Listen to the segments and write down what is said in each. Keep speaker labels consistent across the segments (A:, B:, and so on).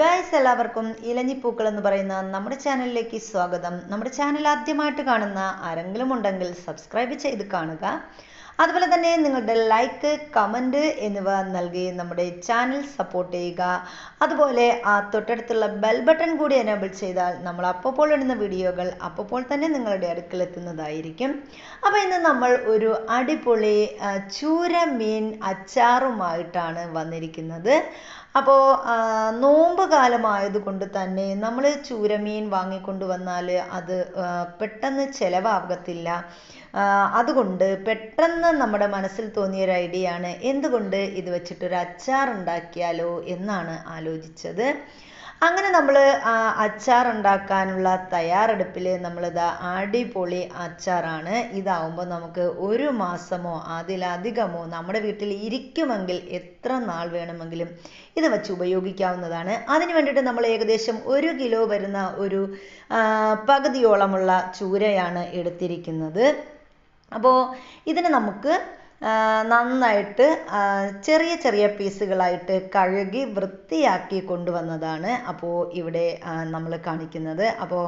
A: Guys എല്ലാവർക്കും ഇലഞ്ഞിപ്പൂക്കൾ എന്ന് പറയുന്ന നമ്മുടെ ചാനലിലേക്ക് സ്വാഗതം. നമ്മുടെ ചാനൽ ആദ്യമായിട്ട് കാണുന്ന ആരെങ്കിലും ഉണ്ടെങ്കിൽ സബ്സ്ക്രൈബ് ചെയ്ത് കാണുക. അതുപോലെ തന്നെ നിങ്ങളുടെ ലൈക്ക് കമന്റ് എന്നിവ നൽകി നമ്മുടെ ചാനൽ സപ്പോർട്ട് ചെയ്യുക. അതുപോലെ ആ തൊട്ടടുത്തുള്ള ബെൽ ബട്ടൺ കൂടി എനേബിൾ ചെയ്താൽ നമ്മൾ അപ്പോൾ ഇടുന്ന വീഡിയോകൾ അപ്പോൾ തന്നെ നിങ്ങളുടെ അടുക്കൽ എത്തുന്നതായിരിക്കും. അപ്പോൾ ഇന്ന് നമ്മൾ ഒരു അടിപൊളി ചൂര മീൻ അച്ചാറുമായിട്ടാണ് വന്നിരിക്കുന്നത്. അപ്പോൾ നോമ്പ് കാലമായതുകൊണ്ട് തന്നെ നമ്മൾ ചൂരമീൻ വാങ്ങിക്കൊണ്ട് വന്നാൽ അത് പെട്ടെന്ന് ചിലവാകത്തില്ല. അതുകൊണ്ട് പെട്ടെന്ന് നമ്മുടെ മനസ്സിൽ തോന്നിയ ഒരു ഐഡിയ ആണ് എന്തുകൊണ്ട് ഇത് വെച്ചിട്ടൊരു അച്ചാർ ഉണ്ടാക്കിയാലോ എന്നാണ് ആലോചിച്ചത്. അങ്ങനെ നമ്മൾ അച്ചാർ ഉണ്ടാക്കാനുള്ള തയ്യാറെടുപ്പിൽ നമ്മളിതാ അടിപൊളി അച്ചാറാണ്. ഇതാവുമ്പോൾ നമുക്ക് ഒരു മാസമോ അതിലധികമോ നമ്മുടെ വീട്ടിൽ ഇരിക്കുമെങ്കിൽ എത്ര നാൾ വേണമെങ്കിലും ഇത് വെച്ച് ഉപയോഗിക്കാവുന്നതാണ്. അതിന് വേണ്ടിയിട്ട് നമ്മൾ ഏകദേശം ഒരു കിലോ വരുന്ന ഒരു പകുതിയോളമുള്ള ചൂരയാണ് എടുത്തിരിക്കുന്നത്. അപ്പോൾ ഇതിന് നമുക്ക് നന്നായിട്ട് ചെറിയ ചെറിയ പീസുകളായിട്ട് കഴുകി വൃത്തിയാക്കി കൊണ്ടുവന്നതാണ് അപ്പോൾ ഇവിടെ നമ്മൾ കാണിക്കുന്നത്. അപ്പോൾ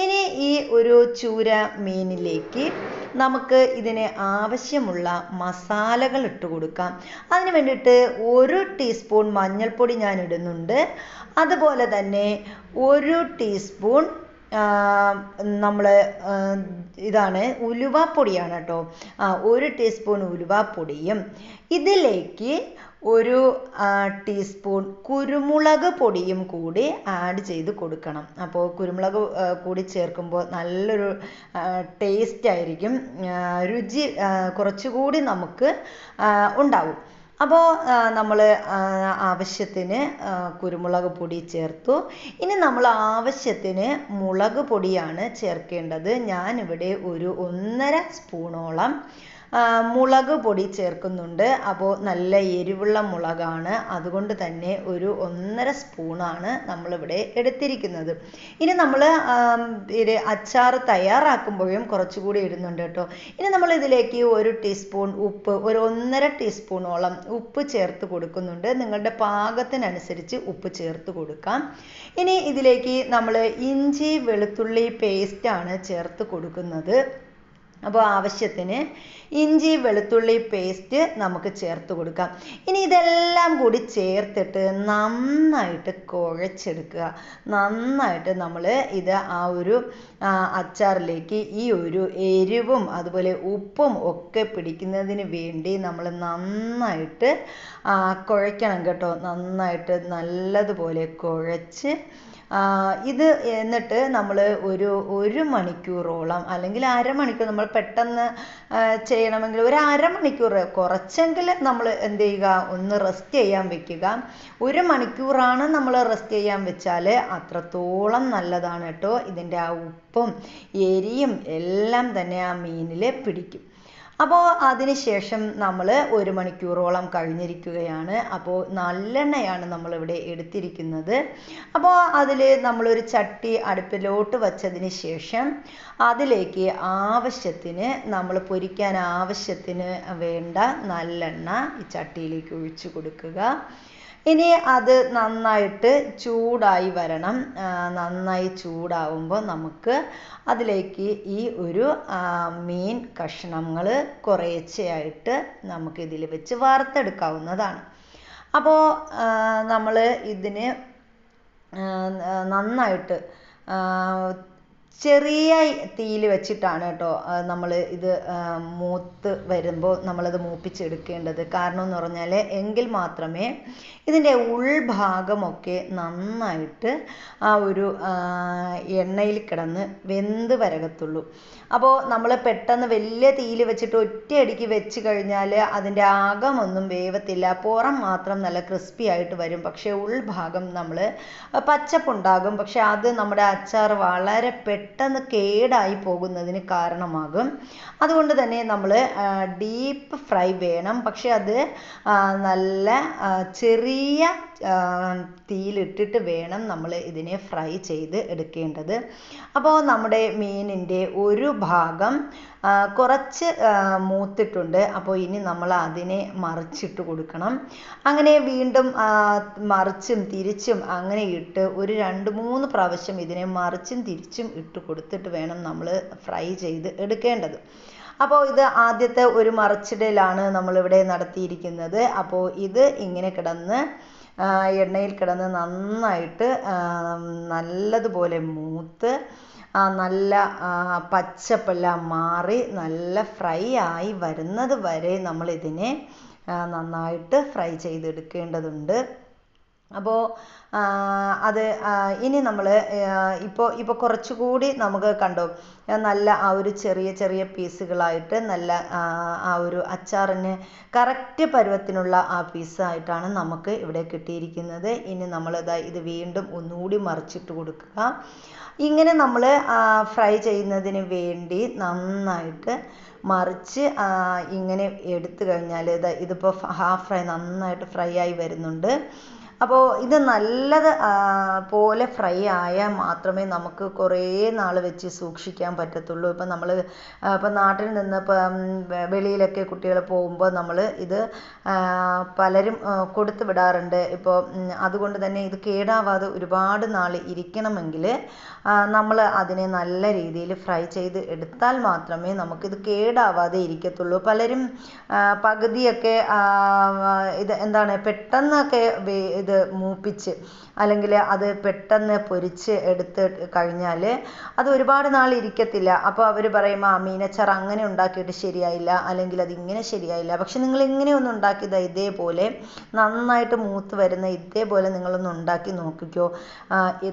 A: ഇനി ഈ ഒരു ചൂര മീനിലേക്ക് നമുക്ക് ഇതിന് ആവശ്യമുള്ള മസാലകൾ ഇട്ട് കൊടുക്കാം. അതിന് വേണ്ടിയിട്ട് ഒരു ടീസ്പൂൺ മഞ്ഞൾപ്പൊടി ഞാൻ ഇടുന്നുണ്ട്. അതുപോലെ തന്നെ ഒരു ടീസ്പൂൺ നമ്മൾ ഇതാണ് ഉലുവാപ്പൊടിയാണ് കേട്ടോ ആ ഒരു ടീസ്പൂൺ ഉലുവാപ്പൊടിയും ഇതിലേക്ക് ഒരു ടീസ്പൂൺ കുരുമുളക് പൊടിയും കൂടി ആഡ് ചെയ്ത് കൊടുക്കണം. അപ്പോൾ കുരുമുളക് കൂടി ചേർക്കുമ്പോൾ നല്ലൊരു ടേസ്റ്റ് ആയിരിക്കും രുചി കുറച്ചുകൂടി നമുക്ക് ഉണ്ടാവും. അപ്പോൾ നമ്മൾ ആവശ്യത്തിന് കുരുമുളക് പൊടി ചേർത്തു. ഇനി നമ്മൾ ആവശ്യത്തിന് മുളക് പൊടിയാണ് ചേർക്കേണ്ടത്. ഞാനിവിടെ ഒരു ഒന്നര സ്പൂണോളം മുളക് പൊടി ചേർക്കുന്നുണ്ട്. അപ്പോൾ നല്ല എരിവുള്ള മുളകാണ്. അതുകൊണ്ട് തന്നെ ഒരു ഒന്നര സ്പൂണാണ് നമ്മളിവിടെ എടുത്തിരിക്കുന്നത്. ഇനി നമ്മൾ അച്ചാർ തയ്യാറാക്കുമ്പോഴും കുറച്ചുകൂടി ഇടുന്നുണ്ട് കേട്ടോ. ഇനി നമ്മൾ ഇതിലേക്ക് ഒരു ടീസ്പൂൺ ഉപ്പ് ഒരു ഒന്നര ടീസ്പൂണോളം ഉപ്പ് ചേർത്ത് കൊടുക്കുന്നുണ്ട്. നിങ്ങളുടെ പാകത്തിനനുസരിച്ച് ഉപ്പ് ചേർത്ത് കൊടുക്കാം. ഇനി ഇതിലേക്ക് നമ്മൾ ഇഞ്ചി വെളുത്തുള്ളി പേസ്റ്റാണ് ചേർത്ത് കൊടുക്കുന്നത്. അപ്പോൾ ആവശ്യത്തിന് ഇഞ്ചി വെളുത്തുള്ളി പേസ്റ്റ് നമുക്ക് ചേർത്ത് കൊടുക്കാം. ഇനി ഇതെല്ലാം കൂടി ചേർത്തിട്ട് നന്നായിട്ട് കുഴച്ചെടുക്കുക. നന്നായിട്ട് നമ്മൾ ഇത് ആ ഒരു അച്ചാറിലേക്ക് ഈ ഒരു എരിവും അതുപോലെ ഉപ്പും ഒക്കെ പിടിക്കുന്നതിന് വേണ്ടി നമ്മൾ നന്നായിട്ട് കുഴയ്ക്കണം കേട്ടോ. നന്നായിട്ട് നല്ലതുപോലെ കുഴച്ച് ഇത് എന്നിട്ട് നമ്മൾ ഒരു ഒരു മണിക്കൂറോളം അല്ലെങ്കിൽ അരമണിക്കൂർ നമ്മൾ പെട്ടെന്ന് ചെയ്യണമെങ്കിൽ ഒരു അരമണിക്കൂർ കുറച്ചെങ്കിലും നമ്മൾ എന്ത് ചെയ്യുക? ഒന്ന് റെസ്റ്റ് ചെയ്യാൻ വെക്കുക. ഒരു മണിക്കൂറാണ് നമ്മൾ റെസ്റ്റ് ചെയ്യാൻ വെച്ചാൽ അത്രത്തോളം നല്ലതാണ് കേട്ടോ. ഇതിന്റെ ആ ഉപ്പും എരിയും എല്ലാം തന്നെ ആ മീനിൽ പിടിക്കും. അപ്പോൾ അതിനുശേഷം നമ്മൾ ഒരു മണിക്കൂറോളം കഴിഞ്ഞിരിക്കുകയാണ്. അപ്പോൾ നല്ലെണ്ണയാണ് നമ്മളിവിടെ എടുത്തിരിക്കുന്നത്. അപ്പോൾ അതിൽ നമ്മളൊരു ചട്ടി അടുപ്പിലോട്ട് വച്ചതിന് ശേഷം അതിലേക്ക് ആവശ്യത്തിന് നമ്മൾ പൊരിക്കാൻ ആവശ്യത്തിന് വേണ്ട നല്ലെണ്ണ ഈ ചട്ടിയിലേക്ക് ഒഴിച്ചു കൊടുക്കുക. ഇനി അത് നന്നായിട്ട് ചൂടായി വരണം. നന്നായി ചൂടാവുമ്പോൾ നമുക്ക് അതിലേക്ക് ഈ ഒരു മീൻ കഷ്ണങ്ങൾ കുറേശ്ശെയായിട്ട് നമുക്ക് ഇതിൽ വെച്ച് വറുത്തെടുക്കാവുന്നതാണ്. അപ്പോൾ നമ്മൾ ഇതിന് നന്നായിട്ട് ചെറിയ തീയിൽ വെച്ചിട്ടാണ് കേട്ടോ നമ്മൾ ഇത് മൂത്ത് വരുമ്പോൾ നമ്മളത് മൂപ്പിച്ചെടുക്കേണ്ടത്. കാരണം എന്ന് പറഞ്ഞാൽ എങ്കിൽ മാത്രമേ ഇതിന്റെ ഉൾഭാഗമൊക്കെ നന്നായിട്ട് ആ ഒരു എണ്ണയിൽ കിടന്ന് വെന്ത് വരകത്തുള്ളൂ. അപ്പോൾ നമ്മൾ പെട്ടെന്ന് വലിയ തീയിൽ വെച്ചിട്ട് ഒറ്റയടിക്ക് വെച്ച് കഴിഞ്ഞാൽ അതിന്റെ ആകമൊന്നും വേവത്തില്ല. പുറം മാത്രം നല്ല ക്രിസ്പി ആയിട്ട് വരും. പക്ഷേ ഉൾഭാഗം നമ്മൾ പച്ചപ്പുണ്ടാകും. പക്ഷെ അത് നമ്മുടെ അച്ചാർ വളരെ പെട്ടെന്ന് പെട്ടെന്ന് കേടായി പോകുന്നതിന് കാരണമാകും. അതുകൊണ്ട് തന്നെ നമ്മൾ ഡീപ്പ് ഫ്രൈ വേണം. പക്ഷെ അത് നല്ല ചെറിയ തീയിലിട്ടിട്ട് വേണം നമ്മൾ ഇതിനെ ഫ്രൈ ചെയ്ത് എടുക്കേണ്ടത്. അപ്പോൾ നമ്മുടെ മീനിന്റെ ഒരു ഭാഗം കുറച്ച് മൂത്തിട്ടുണ്ട്. അപ്പോൾ ഇനി നമ്മൾ അതിനെ മറിച്ചിട്ട് കൊടുക്കണം. അങ്ങനെ വീണ്ടും മറിച്ചും തിരിച്ചും അങ്ങനെ ഇട്ട് ഒരു രണ്ട് മൂന്ന് പ്രാവശ്യം ഇതിനെ മറിച്ചും തിരിച്ചും ഇട്ട് കൊടുത്തിട്ട് വേണം നമ്മൾ ഫ്രൈ ചെയ്ത് എടുക്കേണ്ടത്. അപ്പോൾ ഇത് ആദ്യത്തെ ഒരു മറിച്ചിടലാണ് നമ്മളിവിടെ നടത്തിയിരിക്കുന്നത്. അപ്പോൾ ഇത് ഇങ്ങനെ കിടന്ന് എണ്ണയിൽ കിടന്ന് നന്നായിട്ട് നല്ലതുപോലെ മൂത്ത് നല്ല പച്ചപ്പെല്ലാം മാറി നല്ല ഫ്രൈ ആയി വരുന്നത് വരെ നമ്മളിതിനെ നന്നായിട്ട് ഫ്രൈ ചെയ്തെടുക്കേണ്ടതുണ്ട്. അപ്പോൾ അത് ഇനി നമ്മൾ ഇപ്പോൾ ഇപ്പോൾ കുറച്ചുകൂടി നമുക്ക് കണ്ടോ നല്ല ആ ഒരു ചെറിയ ചെറിയ പീസുകളായിട്ട് നല്ല ആ, ഒരു അച്ചാറിന് കറക്റ്റ് പരുവത്തിനുള്ള ആ പീസായിട്ടാണ് നമുക്ക് ഇവിടെ കിട്ടിയിരിക്കുന്നത്. ഇനി നമ്മൾ ഇതാ ഇത് വീണ്ടും ഒന്നുകൂടി മറിച്ചിട്ട് കൊടുക്കുക. ഇങ്ങനെ നമ്മൾ ഫ്രൈ ചെയ്യുന്നതിന് വേണ്ടി നന്നായിട്ട് മറിച്ച് ഇങ്ങനെ എടുത്തു കഴിഞ്ഞാൽ ഇത് ഇതിപ്പോൾ ഹാഫ് ഫ്രൈ നന്നായിട്ട് ഫ്രൈ ആയി വരുന്നുണ്ട്. അപ്പോൾ ഇത് നല്ലത് പോലെ ഫ്രൈ ആയാൽ മാത്രമേ നമുക്ക് കുറേ നാൾ വെച്ച് സൂക്ഷിക്കാൻ പറ്റത്തുള്ളൂ. ഇപ്പം നമ്മൾ ഇപ്പം നാട്ടിൽ നിന്ന് ഇപ്പം വെളിയിലൊക്കെ കുട്ടികൾ പോകുമ്പോൾ നമ്മൾ ഇത് പലരും കൊടുത്തു വിടാറുണ്ട്. ഇപ്പോൾ അതുകൊണ്ട് തന്നെ ഇത് കേടാവാതെ ഒരുപാട് നാൾ ഇരിക്കണമെങ്കിൽ നമ്മൾ അതിനെ നല്ല രീതിയിൽ ഫ്രൈ ചെയ്ത് എടുത്താൽ മാത്രമേ നമുക്കിത് കേടാവാതെ ഇരിക്കത്തുള്ളൂ. പലരും പകുതിയൊക്കെ ഇത് എന്താണ് പെട്ടെന്നൊക്കെ ഇത് മൂപ്പിച്ച് അല്ലെങ്കിൽ അത് പെട്ടെന്ന് പൊരിച്ച് എടുത്ത് കഴിഞ്ഞാൽ അത് ഒരുപാട് നാൾ ഇരിക്കത്തില്ല. അപ്പോൾ അവർ പറയും ആ മീനച്ചാർ അങ്ങനെ ഉണ്ടാക്കിയിട്ട് ശരിയായില്ല. അല്ലെങ്കിൽ അത് ഇങ്ങനെ ശരിയായില്ല. പക്ഷെ നിങ്ങൾ ഇങ്ങനെ ഒന്ന് ഉണ്ടാക്കിയത് ഇതേപോലെ? നന്നായിട്ട് മൂത്ത് വരുന്ന ഇതേപോലെ നിങ്ങളൊന്ന് ഉണ്ടാക്കി നോക്കിക്കോ.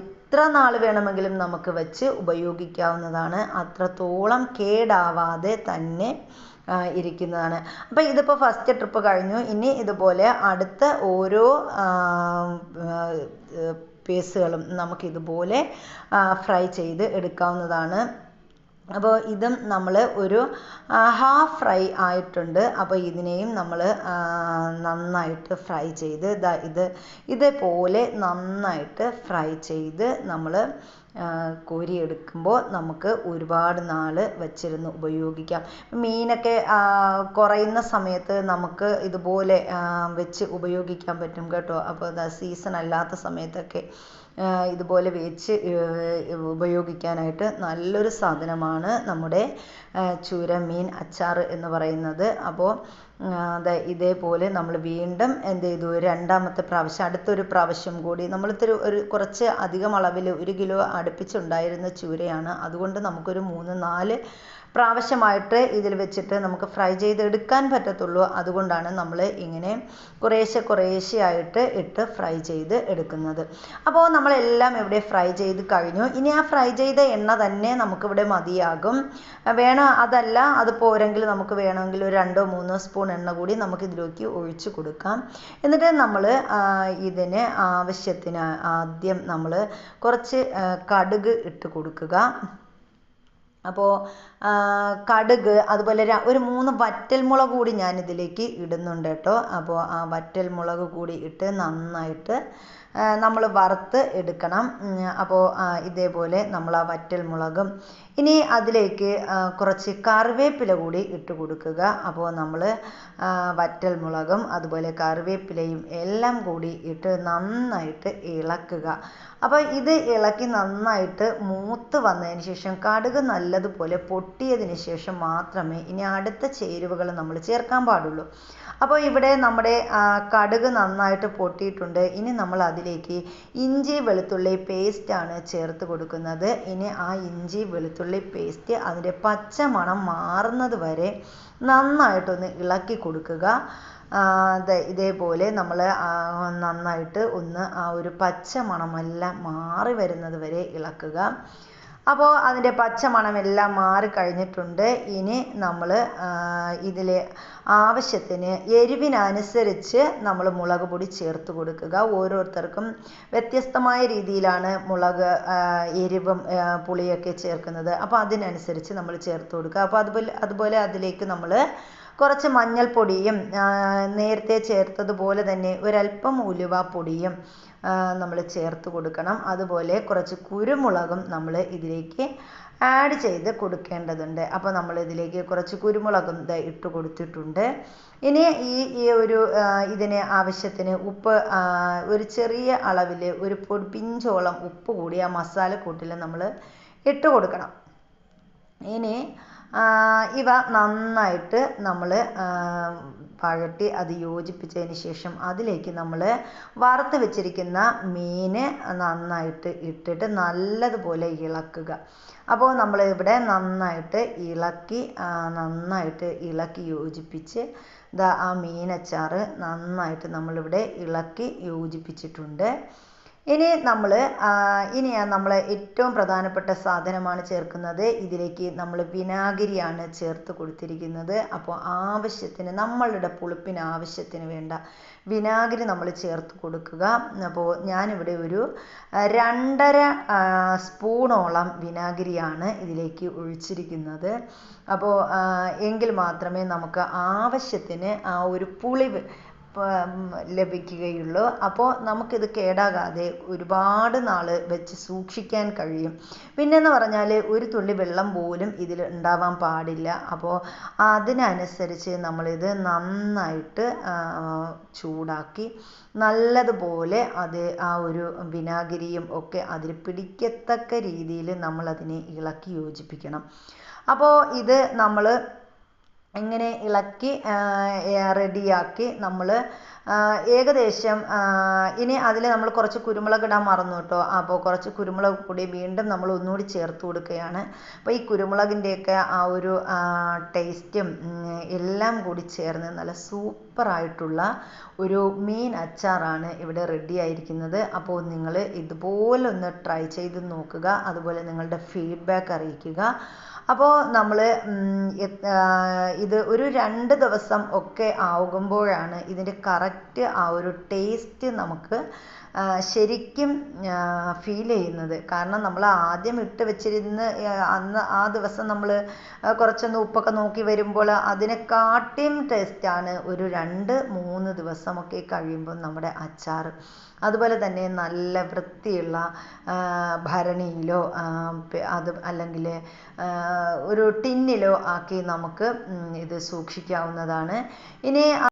A: എത്ര നാൾ വേണമെങ്കിലും നമുക്ക് വെച്ച് ഉപയോഗിക്കാവുന്നതാണ്. അത്രത്തോളം കേടാവാതെ തന്നെ ഇരിക്കുന്നതാണ്. അപ്പോൾ ഇതിപ്പോൾ ഫസ്റ്റ് ട്രിപ്പ് കഴിഞ്ഞു. ഇനി ഇതുപോലെ അടുത്ത ഓരോ പീസുകളും നമുക്ക് ഇതുപോലെ ഫ്രൈ ചെയ്ത് എടുക്കാവുന്നതാണ്. അപ്പോൾ ഇതും നമ്മൾ ഒരു ഹാഫ് ഫ്രൈ ആയിട്ടുണ്ട്. അപ്പോൾ ഇതിനെയും നമ്മൾ നന്നായിട്ട് ഫ്രൈ ചെയ്ത് ഇത് ഇതേപോലെ നന്നായിട്ട് ഫ്രൈ ചെയ്ത് നമ്മൾ കോരിയെടുക്കുമ്പോൾ നമുക്ക് ഒരുപാട് നാൾ വച്ചിരുന്ന് ഉപയോഗിക്കാം. മീനൊക്കെ കുറയുന്ന സമയത്ത് നമുക്ക് ഇതുപോലെ വെച്ച് ഉപയോഗിക്കാൻ പറ്റും കേട്ടോ. അപ്പോൾ അത് സീസൺ അല്ലാത്ത സമയത്തൊക്കെ ഇതുപോലെ വെച്ച് ഉപയോഗിക്കാനായിട്ട് നല്ലൊരു സാധനമാണ് നമ്മുടെ ചൂര മീൻ അച്ചാർ എന്ന് പറയുന്നത്. അപ്പോൾ ദേ ഇതേപോലെ നമ്മൾ വീണ്ടും എന്ത് ചെയ്തു? രണ്ടാമത്തെ പ്രാവശ്യം അടുത്തൊരു പ്രാവശ്യം കൂടി നമ്മൾ നമ്മളിത്തിരി ഒരു കുറച്ച് അധികം അളവിൽ ഒരു കിലോ അടുപ്പിച്ചുണ്ടായിരുന്ന ചൂരയാണ്. അതുകൊണ്ട് നമുക്കൊരു മൂന്ന് നാല് പ്രാവശ്യമായിട്ട് ഇതിൽ വെച്ചിട്ട് നമുക്ക് ഫ്രൈ ചെയ്തെടുക്കാൻ പറ്റത്തുള്ളൂ. അതുകൊണ്ടാണ് നമ്മൾ ഇങ്ങനെ കുറേശ്ശെ കുറേശ്ശെ ആയിട്ട് ഇട്ട് ഫ്രൈ ചെയ്ത് എടുക്കുന്നത്. അപ്പോൾ നമ്മളെല്ലാം ഇവിടെ ഫ്രൈ ചെയ്ത് കഴിഞ്ഞു. ഇനി ആ ഫ്രൈ ചെയ്ത എണ്ണ തന്നെ നമുക്കിവിടെ മതിയാകും. വേണം? അതല്ല. അത് പോരെങ്കിൽ നമുക്ക് വേണമെങ്കിൽ ഒരു രണ്ടോ മൂന്നോ സ്പൂൺ എണ്ണ കൂടി നമുക്ക് ഇതിലേക്ക് ഒഴിച്ച് കൊടുക്കാം. എന്നിട്ട് നമ്മൾ ഇതിന് ആവശ്യത്തിന് ആദ്യം നമ്മൾ കുറച്ച് കടുക് ഇട്ട് കൊടുക്കുക. അപ്പോൾ കടുക് അതുപോലെ ഒരു മൂന്ന് വറ്റൽമുളക് കൂടി ഞാൻ ഇതിലേക്ക് ഇടുന്നുണ്ട് കേട്ടോ. അപ്പോൾ ആ വറ്റൽമുളക് കൂടി ഇട്ട് നന്നായിട്ട് നമ്മൾ വറുത്ത് എടുക്കണം. അപ്പോൾ ഇതേപോലെ നമ്മൾ ആ വറ്റൽമുളകും. ഇനി അതിലേക്ക് കുറച്ച് കറിവേപ്പില കൂടി ഇട്ട് കൊടുക്കുക. അപ്പോൾ നമ്മൾ വറ്റൽമുളകും അതുപോലെ കറിവേപ്പിലയും എല്ലാം കൂടി ഇട്ട് നന്നായിട്ട് ഇളക്കുക. അപ്പോൾ ഇത് ഇളക്കി നന്നായിട്ട് മൂത്ത് വന്നതിന് ശേഷം കടുക് നല്ലതുപോലെ പൊട്ടിയതിന് ശേഷം മാത്രമേ ഇനി അടുത്ത ചേരുവകൾ നമ്മൾ ചേർക്കാൻ പാടുള്ളൂ. അപ്പോൾ ഇവിടെ നമ്മുടെ കടുക് നന്നായിട്ട് പൊട്ടിയിട്ടുണ്ട്. ഇനി നമ്മൾ അതിലേക്ക് ഇഞ്ചി വെളുത്തുള്ളി പേസ്റ്റ് ആണ് ചേർത്ത് കൊടുക്കുന്നത്. ഇനി ആ ഇഞ്ചി വെളുത്തുള്ളി പേസ്റ്റ് അതിന്റെ പച്ച മണം മാറുന്നത് വരെ നന്നായിട്ടൊന്ന് ഇളക്കി കൊടുക്കുക. ഇതേപോലെ നമ്മൾ നന്നായിട്ട് ഒന്ന് ആ ഒരു പച്ച മണമെല്ലാം മാറി വരുന്നത് വരെ ഇളക്കുക. അപ്പോൾ അതിന്റെ പച്ച മണമെല്ലാം മാറി കഴിഞ്ഞിട്ടുണ്ട്. ഇനി നമ്മൾ ഇതിൽ ആവശ്യത്തിന് എരിവിനനുസരിച്ച് നമ്മൾ മുളക് പൊടി ചേർത്ത് കൊടുക്കുക. ഓരോരുത്തർക്കും വ്യത്യസ്തമായ രീതിയിലാണ് മുളക് എരിവും പുളിയൊക്കെ ചേർക്കുന്നത്. അപ്പോൾ അതിനനുസരിച്ച് നമ്മൾ ചേർത്ത് കൊടുക്കുക. അപ്പോൾ അതുപോലെ അതുപോലെ അതിലേക്ക് നമ്മൾ കുറച്ച് മഞ്ഞൾപ്പൊടിയും നേരത്തെ ചേർത്തതുപോലെ തന്നെ ഒരല്പം ഉലുവാപ്പൊടിയും നമ്മൾ ചേർത്ത് കൊടുക്കണം. അതുപോലെ കുറച്ച് കുരുമുളകും നമ്മൾ ഇതിലേക്ക് ആഡ് ചെയ്ത് കൊടുക്കേണ്ടതുണ്ട്. അപ്പോൾ നമ്മൾ ഇതിലേക്ക് കുറച്ച് കുരുമുളകും ഇട്ട് കൊടുത്തിട്ടുണ്ട്. ഇനി ഈ ഈ ഒരു ഇതിന് ആവശ്യത്തിന് ഉപ്പ് ഒരു ചെറിയ അളവിൽ ഒരു പൊടി പിഞ്ചോളം ഉപ്പ് കൂടി ആ മസാല മസാലക്കൂട്ടിൽ നമ്മൾ ഇട്ട് കൊടുക്കണം. ഇനി ഇവ നന്നായിട്ട് നമ്മൾ വഴറ്റി അത് യോജിപ്പിച്ചതിന് ശേഷം അതിലേക്ക് നമ്മൾ വറുത്ത് വെച്ചിരിക്കുന്ന മീൻ നന്നായിട്ട് ഇട്ടിട്ട് നല്ലതുപോലെ ഇളക്കുക. അപ്പോൾ നമ്മൾ ഇവിടെ നന്നായിട്ട് ഇളക്കി നന്നായിട്ട് ഇളക്കി യോജിപ്പിച്ച് ദാ ആ മീനച്ചാറ് നന്നായിട്ട് നമ്മളിവിടെ ഇളക്കി യോജിപ്പിച്ചിട്ടുണ്ട്. ഇനി നമ്മൾ ഇനിയാ നമ്മൾ ഏറ്റവും പ്രധാനപ്പെട്ട സാധനമാണ് ചേർക്കുന്നത്. ഇതിലേക്ക് നമ്മൾ വിനാഗിരിയാണ് ചേർത്ത് കൊടുത്തിരിക്കുന്നത്. അപ്പോൾ ആവശ്യത്തിന് നമ്മളുടെ പുളിപ്പിന് ആവശ്യത്തിന് വേണ്ട വിനാഗിരി നമ്മൾ ചേർത്ത് കൊടുക്കുക. അപ്പോൾ ഞാനിവിടെ ഒരു രണ്ടര സ്പൂണോളം വിനാഗിരിയാണ് ഇതിലേക്ക് ഒഴിച്ചിരിക്കുന്നത്. അപ്പോൾ എങ്കിൽ മാത്രമേ നമുക്ക് ആവശ്യത്തിന് ആ ഒരു പുളിവ് ലഭിക്കുകയുള്ളൂ. അപ്പോൾ നമുക്കിത് കേടാകാതെ ഒരുപാട് നാൾ വെച്ച് സൂക്ഷിക്കാൻ കഴിയും. പിന്നെന്ന് പറഞ്ഞാൽ ഒരു തുള്ളി വെള്ളം പോലും ഇതിൽ ഉണ്ടാവാൻ പാടില്ല. അപ്പോൾ അതിനനുസരിച്ച് നമ്മളിത് നന്നായിട്ട് ചൂടാക്കി നല്ലതുപോലെ അത് ആ ഒരു വിനാഗിരിയും ഒക്കെ അതിൽ പിടിക്കത്തക്ക രീതിയിൽ നമ്മളതിനെ ഇളക്കി യോജിപ്പിക്കണം. അപ്പോൾ ഇത് നമ്മൾ ഇങ്ങനെ ഇളക്കി റെഡിയാക്കി നമ്മൾ ഏകദേശം ഇനി അതിൽ നമ്മൾ കുറച്ച് കുരുമുളക് ഇടാൻ മറന്നു കേട്ടോ. അപ്പോൾ കുറച്ച് കുരുമുളക് പൊടി വീണ്ടും നമ്മൾ ഒന്നുകൂടി ചേർത്ത് കൊടുക്കുകയാണ്. അപ്പോൾ ഈ കുരുമുളകിന്റെയൊക്കെ ആ ഒരു ടേസ്റ്റും എല്ലാം കൂടി ചേർന്ന് നല്ല സൂപ്പറായിട്ടുള്ള ഒരു മീൻ അച്ചാറാണ് ഇവിടെ റെഡി ആയിരിക്കുന്നത്. അപ്പോൾ നിങ്ങൾ ഇതുപോലെ ഒന്ന് ട്രൈ ചെയ്ത് നോക്കുക. അതുപോലെ നിങ്ങളുടെ ഫീഡ്ബാക്ക് അറിയിക്കുക. അപ്പോൾ നമ്മൾ ഇത് ഒരു രണ്ട് ദിവസം ഒക്കെ ആകുമ്പോഴാണ് ഇതിന്റെ കറക്റ്റ് ആ ഒരു ടേസ്റ്റ് നമുക്ക് ശരിക്കും ഫീൽ ചെയ്യുന്നത്. കാരണം നമ്മൾ ആദ്യം ഇട്ട് വെച്ചിരുന്ന് അന്ന് ആ ദിവസം നമ്മൾ കുറച്ചൊന്ന് ഉപ്പൊക്കെ നോക്കി വരുമ്പോൾ അതിനെക്കാട്ടിയും ടേസ്റ്റാണ് ഒരു രണ്ട് മൂന്ന് ദിവസമൊക്കെ കഴിയുമ്പോൾ നമ്മുടെ അച്ചാർ അതുപോലെ തന്നെ നല്ല വൃത്തിയുള്ള ഭരണിയിലോ അത് അല്ലെങ്കിൽ ഒരു ടിന്നിലോ ആക്കി നമുക്ക് ഇത് സൂക്ഷിക്കാവുന്നതാണ്. ഇനി